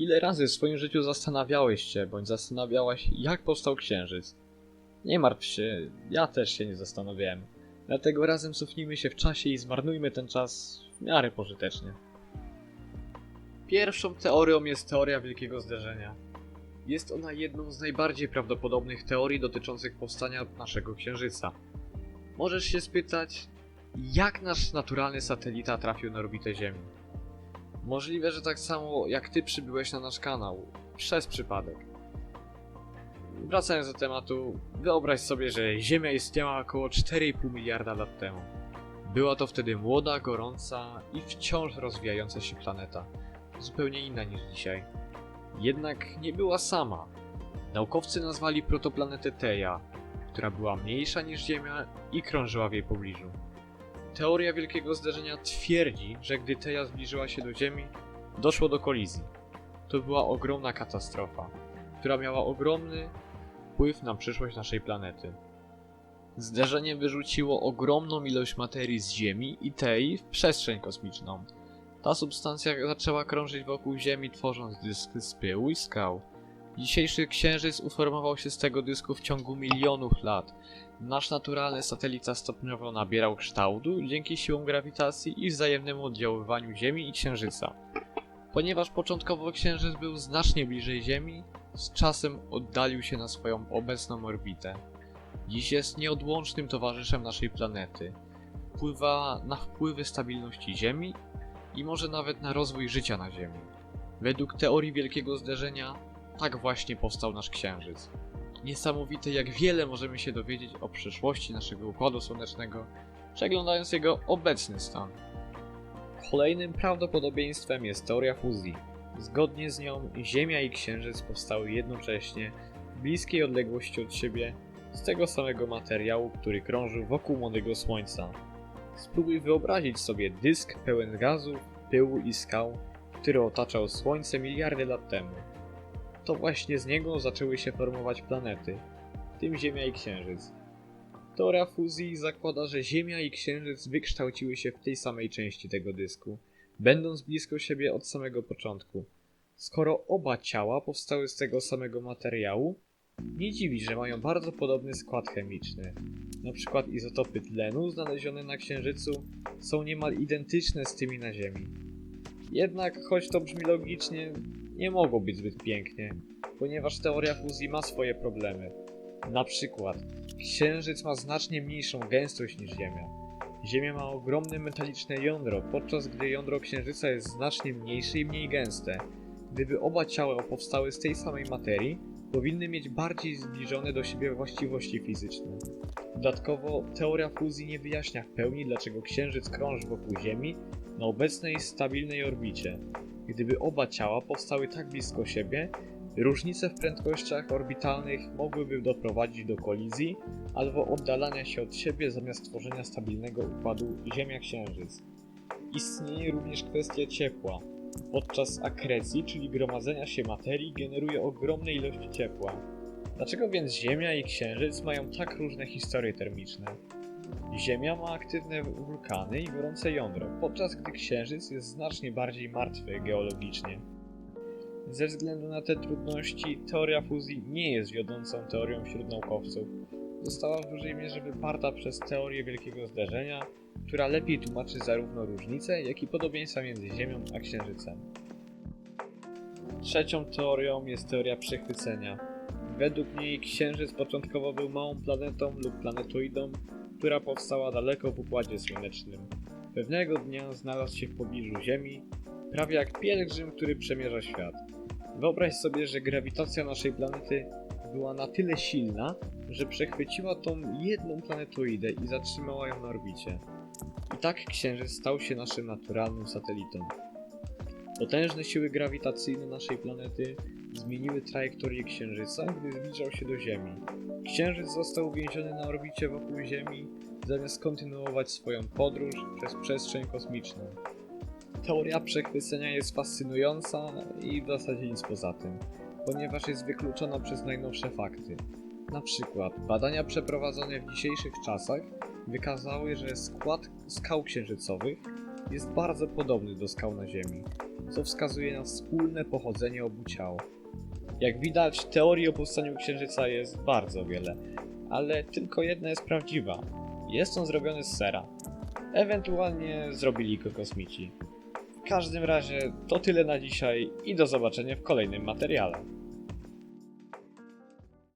Ile razy w swoim życiu zastanawiałeś się, bądź zastanawiałaś, jak powstał Księżyc? Nie martw się, ja też się nie zastanawiałem. Dlatego razem cofnijmy się w czasie i zmarnujmy ten czas w miarę pożytecznie. Pierwszą teorią jest teoria Wielkiego Zderzenia. Jest ona jedną z najbardziej prawdopodobnych teorii dotyczących powstania naszego Księżyca. Możesz się spytać, jak nasz naturalny satelita trafił na orbitę Ziemi? Możliwe, że tak samo jak ty przybyłeś na nasz kanał, przez przypadek. Wracając do tematu, wyobraź sobie, że Ziemia istniała około 4,5 miliarda lat temu. Była to wtedy młoda, gorąca i wciąż rozwijająca się planeta, zupełnie inna niż dzisiaj. Jednak nie była sama. Naukowcy nazwali protoplanetę Teja, która była mniejsza niż Ziemia i krążyła w jej pobliżu. Teoria Wielkiego Zderzenia twierdzi, że gdy Teja zbliżyła się do Ziemi, doszło do kolizji. To była ogromna katastrofa, która miała ogromny wpływ na przyszłość naszej planety. Zderzenie wyrzuciło ogromną ilość materii z Ziemi i Tei w przestrzeń kosmiczną. Ta substancja zaczęła krążyć wokół Ziemi, tworząc dysk z pyłu i skał. Dzisiejszy Księżyc uformował się z tego dysku w ciągu milionów lat. Nasz naturalny satelita stopniowo nabierał kształtu dzięki siłom grawitacji i wzajemnemu oddziaływaniu Ziemi i Księżyca. Ponieważ początkowo Księżyc był znacznie bliżej Ziemi, z czasem oddalił się na swoją obecną orbitę. Dziś jest nieodłącznym towarzyszem naszej planety. Wpływa na wpływy stabilności Ziemi i może nawet na rozwój życia na Ziemi. Według teorii Wielkiego Zderzenia, tak właśnie powstał nasz Księżyc. Niesamowite, jak wiele możemy się dowiedzieć o przyszłości naszego Układu Słonecznego, przeglądając jego obecny stan. Kolejnym prawdopodobieństwem jest teoria fuzji. Zgodnie z nią Ziemia i Księżyc powstały jednocześnie w bliskiej odległości od siebie z tego samego materiału, który krążył wokół młodego Słońca. Spróbuj wyobrazić sobie dysk pełen gazów, pyłu i skał, który otaczał Słońce miliardy lat temu. To właśnie z niego zaczęły się formować planety, w tym Ziemia i Księżyc. Teoria fuzji zakłada, że Ziemia i Księżyc wykształciły się w tej samej części tego dysku, będąc blisko siebie od samego początku. Skoro oba ciała powstały z tego samego materiału, nie dziwi, że mają bardzo podobny skład chemiczny. Na przykład izotopy tlenu znalezione na Księżycu są niemal identyczne z tymi na Ziemi. Jednak, choć to brzmi logicznie, nie mogło być zbyt pięknie, ponieważ teoria fuzji ma swoje problemy. Na przykład, Księżyc ma znacznie mniejszą gęstość niż Ziemia. Ziemia ma ogromne metaliczne jądro, podczas gdy jądro Księżyca jest znacznie mniejsze i mniej gęste. Gdyby oba ciała powstały z tej samej materii, powinny mieć bardziej zbliżone do siebie właściwości fizyczne. Dodatkowo, teoria fuzji nie wyjaśnia w pełni, dlaczego Księżyc krąży wokół Ziemi na obecnej stabilnej orbicie. Gdyby oba ciała powstały tak blisko siebie, różnice w prędkościach orbitalnych mogłyby doprowadzić do kolizji albo oddalania się od siebie zamiast tworzenia stabilnego układu Ziemia-Księżyc. Istnieje również kwestia ciepła. Podczas akrecji, czyli gromadzenia się materii, generuje ogromne ilości ciepła. Dlaczego więc Ziemia i Księżyc mają tak różne historie termiczne? Ziemia ma aktywne wulkany i gorące jądro, podczas gdy Księżyc jest znacznie bardziej martwy geologicznie. Ze względu na te trudności, teoria fuzji nie jest wiodącą teorią wśród naukowców. Została w dużej mierze wyparta przez teorię Wielkiego Zderzenia, która lepiej tłumaczy zarówno różnice, jak i podobieństwa między Ziemią a Księżycem. Trzecią teorią jest teoria przechwycenia. Według niej Księżyc początkowo był małą planetą lub planetoidą, która powstała daleko w Układzie Słonecznym. Pewnego dnia znalazł się w pobliżu Ziemi, prawie jak pielgrzym, który przemierza świat. Wyobraź sobie, że grawitacja naszej planety była na tyle silna, że przechwyciła tą jedną planetoidę i zatrzymała ją na orbicie. I tak Księżyc stał się naszym naturalnym satelitą. Potężne siły grawitacyjne naszej planety zmieniły trajektorię Księżyca, gdy zbliżał się do Ziemi. Księżyc został uwięziony na orbicie wokół Ziemi, zamiast kontynuować swoją podróż przez przestrzeń kosmiczną. Teoria przechwycenia jest fascynująca i w zasadzie nic poza tym, ponieważ jest wykluczona przez najnowsze fakty. Na przykład badania przeprowadzone w dzisiejszych czasach wykazały, że skład skał księżycowych jest bardzo podobny do skał na Ziemi. Co wskazuje na wspólne pochodzenie obu ciał. Jak widać, teorii o powstaniu Księżyca jest bardzo wiele, ale tylko jedna jest prawdziwa. Jest on zrobiony z sera. Ewentualnie zrobili go kosmici. W każdym razie to tyle na dzisiaj i do zobaczenia w kolejnym materiale.